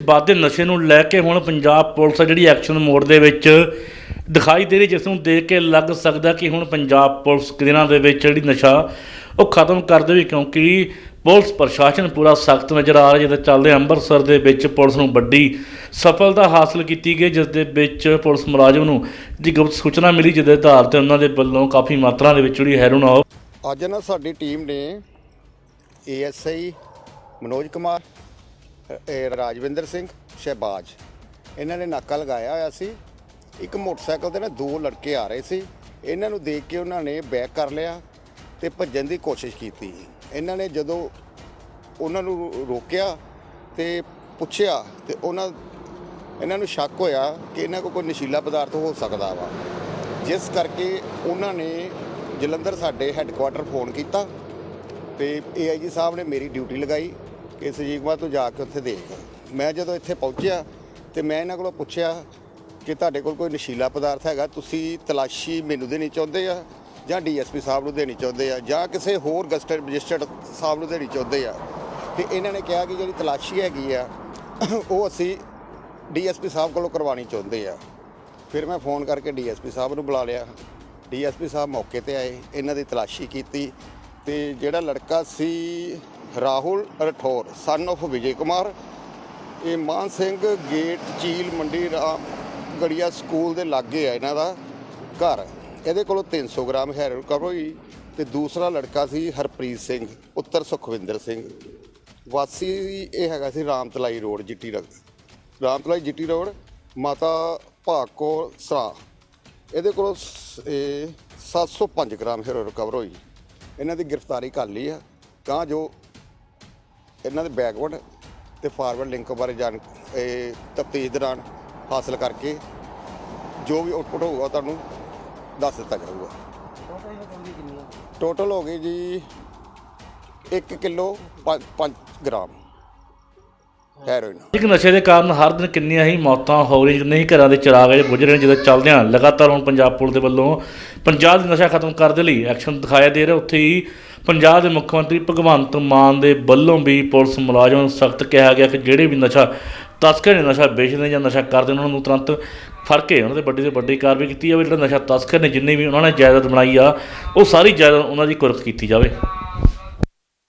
ਵਾਧੇ ਨਸ਼ੇ ਨੂੰ ਲੈ ਕੇ ਹੁਣ ਪੰਜਾਬ ਪੁਲਿਸ ਜਿਹੜੀ ਐਕਸ਼ਨ ਮੋਡ ਦੇ ਵਿੱਚ ਦਿਖਾਈ ਦੇ ਰਹੀ ਜਿਸ ਨੂੰ ਦੇਖ ਕੇ ਲੱਗ ਸਕਦਾ ਕਿ ਹੁਣ ਪੰਜਾਬ ਪੁਲਿਸ ਕੁਝ ਦਿਨਾਂ ਦੇ ਵਿੱਚ ਜਿਹੜੀ ਨਸ਼ਾ ਉਹ ਖਤਮ ਕਰ ਦੇਵੇ, ਕਿਉਂਕਿ ਪੁਲਿਸ ਪ੍ਰਸ਼ਾਸਨ ਪੂਰਾ ਸਖਤ ਨਜ਼ਰ ਆ ਰਿਹਾ ਜਿਹਦੇ ਚੱਲਦੇ ਅੰਮ੍ਰਿਤਸਰ ਦੇ ਵਿੱਚ ਪੁਲਿਸ ਨੂੰ ਵੱਡੀ ਸਫਲਤਾ ਹਾਸਲ ਕੀਤੀ ਗਈ, ਜਿਸ ਦੇ ਵਿੱਚ ਪੁਲਿਸ ਮੁਲਾਜ਼ਮ ਨੂੰ ਦੀ ਗੁਪਤ ਸੂਚਨਾ ਮਿਲੀ, ਜਿਹਦੇ ਆਧਾਰ ਤੇ ਉਹਨਾਂ ਦੇ ਵੱਲੋਂ ਕਾਫੀ ਮਾਤਰਾ ਦੇ ਵਿੱਚ ਜਿਹੜੀ ਹੈਰੋਨ ਆ ਅੱਜ ਨਾ ਸਾਡੀ ਟੀਮ ਨੇ ਏਐਸਆਈ ਮਨੋਜ ਕੁਮਾਰ ਇਹ ਰਾਜਵਿੰਦਰ ਸਿੰਘ ਸ਼ਹਿਬਾਜ। ਇਹਨਾਂ ਨੇ ਨਾਕਾ ਲਗਾਇਆ ਹੋਇਆ ਸੀ। ਇੱਕ ਮੋਟਰਸਾਈਕਲ ਤੇ ਨਾ ਦੋ ਲੜਕੇ ਆ ਰਹੇ ਸੀ। ਇਹਨਾਂ ਨੂੰ ਦੇਖ ਕੇ ਉਹਨਾਂ ਨੇ ਬੈਕ ਕਰ ਲਿਆ ਤੇ ਭੱਜਣ ਦੀ ਕੋਸ਼ਿਸ਼ ਕੀਤੀ। ਇਹਨਾਂ ਨੇ ਜਦੋਂ ਉਹਨਾਂ ਨੂੰ ਰੋਕਿਆ ਤੇ ਪੁੱਛਿਆ ਤੇ ਉਹਨਾਂ, ਇਹਨਾਂ ਨੂੰ ਸ਼ੱਕ ਹੋਇਆ ਕਿ ਇਹਨਾਂ ਕੋਲ ਕੋਈ ਨਸ਼ੀਲਾ ਪਦਾਰਥ ਹੋ ਸਕਦਾ ਵਾ। ਜਿਸ ਕਰਕੇ ਉਹਨਾਂ ਨੇ ਜਲੰਧਰ ਸਾਡੇ ਹੈੱਡਕੁਆਟਰ ਫੋਨ ਕੀਤਾ ਤੇ ਏਆਈਜੀ ਸਾਹਿਬ ਨੇ ਮੇਰੀ ਡਿਊਟੀ ਲਗਾਈ। ਕਿ ਸਜੀਵਾ ਤੋਂ ਜਾ ਕੇ ਉੱਥੇ ਦੇਖ ਮੈਂ ਜਦੋਂ ਇੱਥੇ ਪਹੁੰਚਿਆ ਤੇ ਮੈਂ ਇਹਨਾਂ ਕੋਲੋਂ ਪੁੱਛਿਆ ਕਿ ਤੁਹਾਡੇ ਕੋਲ ਕੋਈ ਨਸ਼ੀਲਾ ਪਦਾਰਥ ਹੈਗਾ, ਤੁਸੀਂ ਤਲਾਸ਼ੀ ਮੈਨੂੰ ਦੇਣੀ ਚਾਹੁੰਦੇ ਆ ਜਾਂ ਡੀਐਸਪੀ ਸਾਹਿਬ ਨੂੰ ਦੇਣੀ ਚਾਹੁੰਦੇ ਆ ਜਾਂ ਕਿਸੇ ਹੋਰ ਗਸਟਡ ਰਜਿਸਟਰਡ ਸਾਹਿਬ ਨੂੰ ਦੇਣੀ ਚਾਹੁੰਦੇ ਆ? ਤੇ ਇਹਨਾਂ ਨੇ ਕਿਹਾ ਕਿ ਜਿਹੜੀ ਤਲਾਸ਼ੀ ਹੈਗੀ ਆ, ਉਹ ਅਸੀਂ ਡੀਐਸਪੀ ਸਾਹਿਬ ਕੋਲੋਂ ਕਰਵਾਉਣੀ ਚਾਹੁੰਦੇ ਆ। ਫਿਰ ਮੈਂ ਫੋਨ ਕਰਕੇ ਡੀਐਸਪੀ ਸਾਹਿਬ ਨੂੰ ਬੁਲਾ ਲਿਆ। ਡੀਐਸਪੀ ਸਾਹਿਬ ਮੌਕੇ ਤੇ ਆਏ, ਇਹਨਾਂ ਦੀ ਤਲਾਸ਼ੀ ਕੀਤੀ। ਤੇ ਜਿਹੜਾ ਲੜਕਾ ਸੀ ਰਾਹੁਲ ਰਠੌਰ ਸਨ of ਵਿਜੇ ਕੁਮਾਰ, ਇਹ ਮਾਨ ਸਿੰਘ ਗੇਟ ਚੀਲ ਮੰਡੀ, ਰਾਮ ਗੜੀਆ ਸਕੂਲ ਦੇ ਲਾਗੇ ਆ ਇਹਨਾਂ ਦਾ ਘਰ। ਇਹਦੇ ਕੋਲੋਂ 300 ਗ੍ਰਾਮ ਹੈਰੋਇਨ ਰਿਕਵਰ ਹੋਈ ਤੇ ਦੂਸਰਾ ਲੜਕਾ ਸੀ ਹਰਪ੍ਰੀਤ ਸਿੰਘ, ਪੁੱਤਰ ਸੁਖਵਿੰਦਰ ਸਿੰਘ। ਵਾਸੀ ਇਹ ਹੈਗਾ ਸੀ Ramtalai road, Jitti road. Ramtalai Jitti road, Mata Bhag Bhako ਸਰਾ ਇਹਦੇ ਕੋਲੋਂ ਸ- ਇਹ 705 ਗ੍ਰਾਮ ਹੈਰੋਇਨ ਰਿਕਵਰ ਹੋਈ। ਇਹਨਾਂ ਦੀ ਗ੍ਰਿਫਤਾਰੀ ਕਰ ਲਈ ਆ। ਤਾਂ ਜੋ ਇਹਨਾਂ ਦੇ ਬੈਕਵਰਡ ਤੇ ਫਾਰਵਰਡ ਲਿੰਕ ਬਾਰੇ ਜਾਣ ਤਫਤੀਸ਼ ਦੌਰਾਨ ਹਾਸਲ ਕਰਕੇ ਜੋ ਵੀ ਆਊਟਪੁੱਟ ਹੋਊਗਾ ਤੁਹਾਨੂੰ ਦੱਸ ਦਿੱਤਾ ਜਾਊਗਾ। ਟੋਟਲ ਹੋ ਗਈ ਜੀ 1 ਕਿਲੋ 5 ਗ੍ਰਾਮ। ਹੈਰੋਇਨ। ਇੱਕ ਨਸ਼ੇ ਦੇ ਕਾਰਨ ਹਰ ਦਿਨ ਕਿੰਨੀਆਂ ਹੀ ਮੌਤਾਂ ਹੋ ਰਹੀਆਂ, ਜਿੰਨੇ ਹੀ ਘਰਾਂ ਦੇ ਚਿਰਾਗ ਜਿਹੜੇ ਬੁਝ ਰਹੇ ਨੇ, ਜਿਹਦੇ ਚੱਲਦੇ ਹਨ ਲਗਾਤਾਰ ਹੁਣ ਪੰਜਾਬ ਪੁਲਿਸ ਦੇ ਵੱਲੋਂ ਪੰਜਾਬ ਦੇ ਨਸ਼ਾ ਖਤਮ ਕਰਨ ਦੇ ਲਈ ਐਕਸ਼ਨ ਦਿਖਾਇਆ ਦੇ ਰਿਹਾ। ਉੱਥੇ ਹੀ ਪੰਜਾਬ ਦੇ ਮੁੱਖ ਮੰਤਰੀ ਭਗਵੰਤ ਮਾਨ ਦੇ ਵੱਲੋਂ ਵੀ ਪੁਲਿਸ ਮੁਲਾਜ਼ਮਾਂ ਨੂੰ ਸਖਤ ਕਿਹਾ ਗਿਆ ਕਿ ਜਿਹੜੇ ਵੀ ਨਸ਼ਾ ਤਸਕਰ ਨੇ, ਨਸ਼ਾ ਵੇਚਦੇ ਨੇ ਜਾਂ ਨਸ਼ਾ ਕਰਦੇ ਨੇ, ਉਹਨਾਂ ਨੂੰ ਤੁਰੰਤ ਫੜ ਕੇ ਉਹਨਾਂ ਦੇ ਵੱਡੀ ਤੋਂ ਵੱਡੀ ਕਾਰਵਾਈ ਕੀਤੀ ਜਾਵੇ। ਜਿਹੜਾ ਨਸ਼ਾ ਤਸਕਰ ਨੇ, ਜਿੰਨੇ ਵੀ ਉਹਨਾਂ ਨੇ ਜਾਇਦਾਦ ਬਣਾਈ ਆ, ਉਹ ਸਾਰੀ ਜਾਇਦਾਦ ਉਹਨਾਂ ਦੀ ਕੁਰਕ ਕੀਤੀ ਜਾਵੇ।